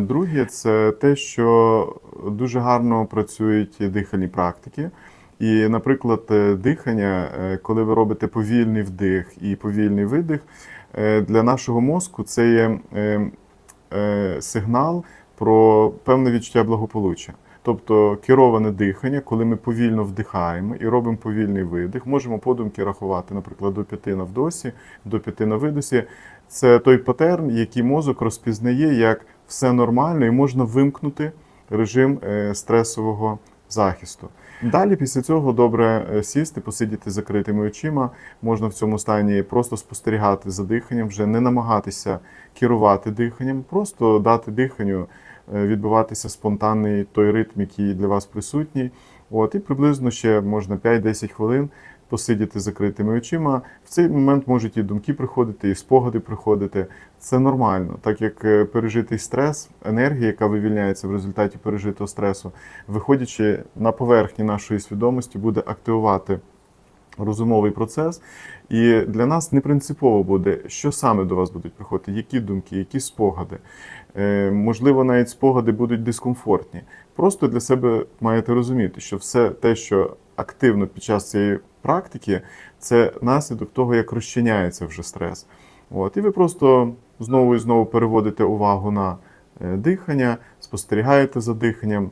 Друге, це те, що дуже гарно працюють дихальні практики. І, наприклад, е, дихання, е, коли ви робите повільний вдих і повільний видих, е, для нашого мозку це є сигнал про певне відчуття благополуччя. Тобто кероване дихання, коли ми повільно вдихаємо і робимо повільний видих, можемо подумки рахувати, наприклад, до п'яти на вдосі, до п'яти на видосі. Це той патерн, який мозок розпізнає як все нормально і можна вимкнути режим е, стресового захисту. Далі після цього добре е, сісти, посидіти закритими очима. Можна в цьому стані просто спостерігати за диханням, вже не намагатися керувати диханням, просто дати диханню е, відбуватися спонтанний той ритм, який для вас присутній. От, і приблизно ще можна 5-10 хвилин посидіти закритими очима. В цей момент можуть і думки приходити, і спогади приходити. Це нормально, так як е, пережитий стрес, енергія, яка вивільняється в результаті пережитого стресу, виходячи на поверхні нашої свідомості, буде активувати розумовий процес. І для нас не принципово буде, що саме до вас будуть приходити, які думки, які спогади. Е, можливо, навіть спогади будуть дискомфортні. Просто для себе маєте розуміти, що все те, що активно під час цієї практики, це наслідок того, як розчиняється вже стрес. От, і ви просто знову і знову переводите увагу на е, дихання, спостерігаєте за диханням.